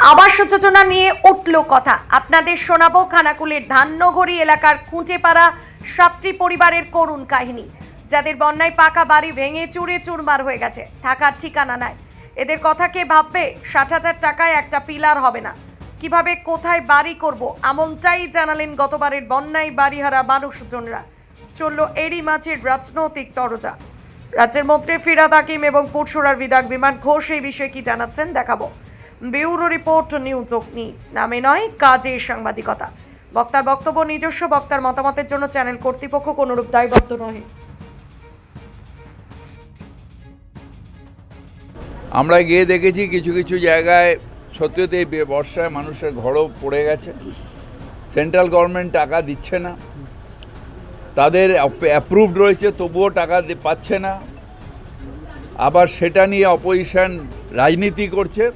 আবাস যোজনা নিয়ে উঠল কথা। আপনাদের শোনাবো খানাকুলের ধান্যঘড়ি এলাকার খুঁটেপাড়া সাতটি পরিবারের করুণ কাহিনী, যাদের বন্যায় পাকা বাড়ি ভেঙে চুরে চুরমার হয়ে গেছে। থাকার ঠিকানা নাই। এদের কথা কে ভাববে? ষাট হাজার টাকায় একটা পিলার হবে না। কীভাবে কোথায় বাড়ি করব? এমনটাই জানালেন গতবারের বন্যায় বাড়িহারা মানুষজনরা। চলল এরই মাঝের রাজনৈতিক তরজা। রাজ্যের মন্ত্রী ফিরাদ হাকিম এবং পরশুরার বিধায়ক বিমান ঘোষ এই বিষয়ে কি জানাচ্ছেন দেখাবো। ব্যুরো রিপোর্ট, নিউজ অগ্নি। নামে নয়, কাজে সাংবাদিকতা। বক্তার বক্তব্য, নিজস্ব বক্তার মতামতের জন্য চ্যানেল কর্তৃপক্ষ কোনরূপ দায়বদ্ধ নহে। আমরা গিয়ে দেখেছি কিছু কিছু জায়গায় সত্যিতে বর্ষায় মানুষের ঘরও পড়ে গেছে। সেন্ট্রাল গভর্নমেন্ট টাকা দিচ্ছে না। তাদের অ্যাপ্রুভড রয়েছে, তবুও টাকা পাচ্ছে না। আবার সেটা নিয়ে অপোজিশন রাজনীতি করছে।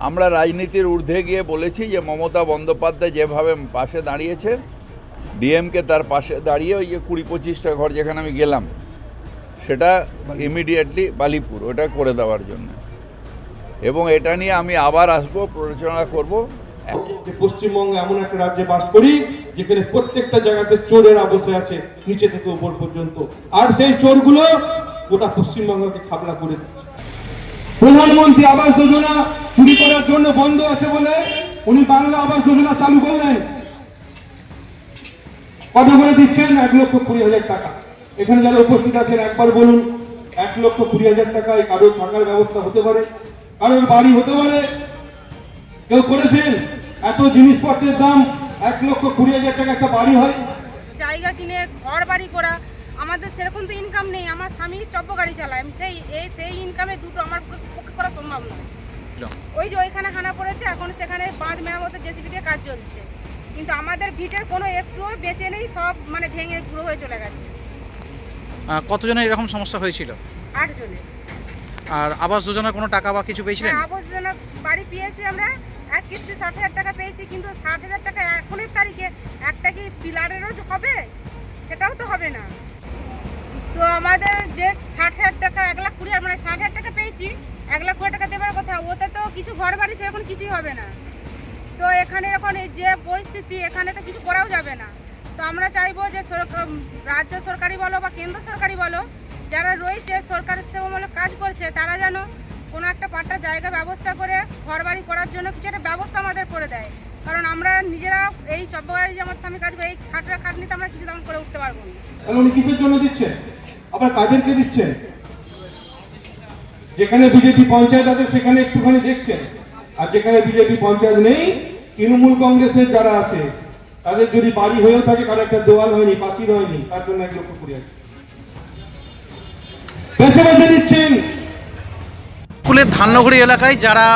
আমরা রাজনীতির ঊর্ধ্বে গিয়ে বলেছি যে মমতা বন্দ্যোপাধ্যায় যেভাবে পাশে দাঁড়িয়েছে ডিএমকে তার পাশে দাঁড়িয়ে ওই যে কুড়ি পঁচিশটা ঘর যেখানে আমি গেলাম সেটা ইমিডিয়েটলি বালিপুর ওটা করে দেওয়ার জন্য। এবং এটা নিয়ে আমি আবার আসব প্ররোচনা করব। যে পশ্চিমবঙ্গে এমন একটা রাজ্যে বাস করি যেখানে প্রত্যেকটা জায়গাতে চোরেরা বসে আছে নিচে থেকে উপর পর্যন্ত। আর সেই চোরগুলো গোটা পশ্চিমবঙ্গকে খাবলা করে দিচ্ছে। প্রধানমন্ত্রী আবাস যোজনা চুরি করার জন্য বন্ধ আছে বলে উনি বাংলা আবাস যোজনা চালু করলেন। কত করে দিচ্ছেন, এক লক্ষ কুড়ি হাজার টাকা। এখানে যারা উপস্থিত আছেন, একবার বলুন, এক লক্ষ কুড়ি হাজার টাকায় কারোর থাকার ব্যবস্থা হতে পারে? কারোর বাড়ি হতে পারে? কেউ করেছেন? এত জিনিসপত্রের দাম, এক লক্ষ কুড়ি হাজার টাকা একটা বাড়ি হয়। জায়গা কিনে, ঘর বাড়ি করা, আমাদের সেরকম তো ইনকাম নেই। আমার স্বামী চপ্প গাড়ি চালায়। আমি সেই, এই, সেই ইনকামে দুটো আমার পক্ষে করা সম্ভব নয়। ওই যে ওইখানে খানা পড়েছে এখন সেখানে বাঁধ মেরামতের জেসিবি দিয়ে কাজ চলছে। কিন্তু আমাদের ভিটের কোনো একটুও বেঁচে নেই সব মানে ভেঙে গুঁড়ো হয়ে চলে গেছে। কতজনের এরকম সমস্যা হয়েছিল? আটজনে আর আবাস যোজনা কোনো টাকা বা কিছু পেয়েছিলেন? হ্যাঁ আবর্জনা বাড়ি পেয়েছি আমরা। এক কিস্তি ষাট হাজার টাকা পেয়েছি কিন্তু ষাট হাজার টাকা এখনের তারিখে একটা কি পিলারেরও হবে? সেটাও তো হবে না। তো আমাদের যে ষাট হাজার টাকা এক লাখ কুড়ি মানে ষাট হাজার টাকা পেয়েছি এক লাখ কুড়ি টাকা দেবার কথা, ওতে তো কিছু ঘর বাড়ি সেরকম কিছুই হবে না। তো এখানে এখন এই যে পরিস্থিতি, এখানে তো কিছু করাও যাবে না। তো আমরা চাইব যে সরকার রাজ্য সরকারি বলো বা কেন্দ্র সরকারি বলো, যারা রয়েছে সরকারের সেবামূলক কাজ করছে, তারা যেন কোনো একটা পাট্টা জায়গা ব্যবস্থা করে ঘর বাড়ি করার জন্য কিছু একটা ব্যবস্থা আমাদের করে দেয়। কারণ আমরা নিজেরা এই চব্বগাড়ি যে আমার স্বামী কাজ এই খাটরা খাটনিতে আমরা কিছু তেমন করে উঠতে পারব না। উনি জন্য দিচ্ছেন? আবার কাদেরকে দিচ্ছেন? যেখানে বিজেপি পঞ্চায়েত আছে, সেখানে একটুখানি দেখছেন। আর যেখানে বিজেপি পঞ্চায়েত নেই, তৃণমূল কংগ্রেসের যারা আছে, তাদের যদি বাড়ি হয়েও থাকে কারও একটা দেওয়াল হয়নি পাঁচিল হয়নি, তার জন্য এক লক্ষ কুড়ি হাজার। বেছে বেছে দিচ্ছেন স্কুলের ধান্যঘড়ি এলাকায় যারা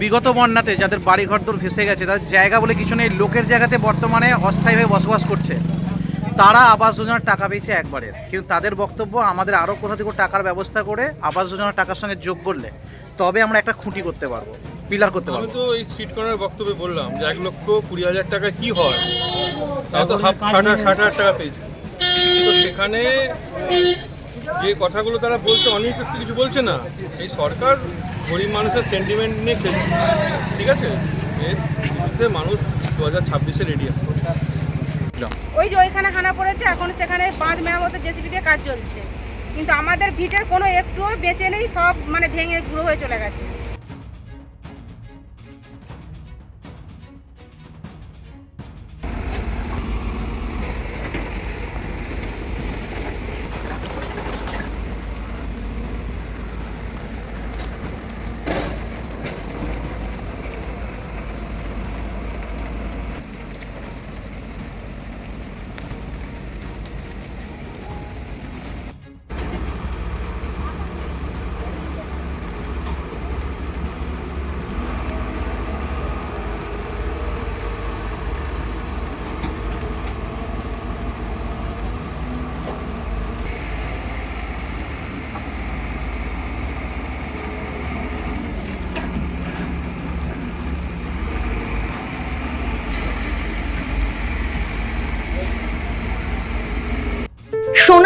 বিগত বন্যাতে যাদের বাড়ি ঘরদোর ভেসে গেছে, তাদের জায়গা বলে কিছু নেই, লোকের জায়গাতে বর্তমানে অস্থায়ীভাবে বসবাস করছে। তারা আবাস যোজনার টাকা পেয়েছে একবারের কিন্তু তাদের বক্তব্য আমাদের আরও কোথা থেকে টাকার ব্যবস্থা করে আবাস যোজনার টাকার সঙ্গে যোগ করলে তবে আমরা একটা খুঁটি করতে পারব পিলার করতে আমি পারব। তো এই সিট করার বক্তব্যে বললাম যে এক লক্ষ কুড়ি হাজার টাকা কি হয়? তাও তো হাফ ষাট হাজার টাকা পেয়েছে। তো সেখানে যে কথাগুলো তারা বলছে অনেক কিছু বলছে না। এই সরকার গরিব মানুষের সেন্টিমেন্ট নিয়ে খেলছে। ঠিক আছে? এর মানুষ দু হাজার ছাব্বিশে রেডি আছে। ওই যে ওইখানে খানা পড়েছে, এখন সেখানে বাঁধ মেরামতের জেসিবি দিয়ে কাজ চলছে। কিন্তু আমাদের ভিটের কোনো একটুও বেঁচে নেই, সব মানে ভেঙে গুঁড়ো হয়ে চলে গেছে।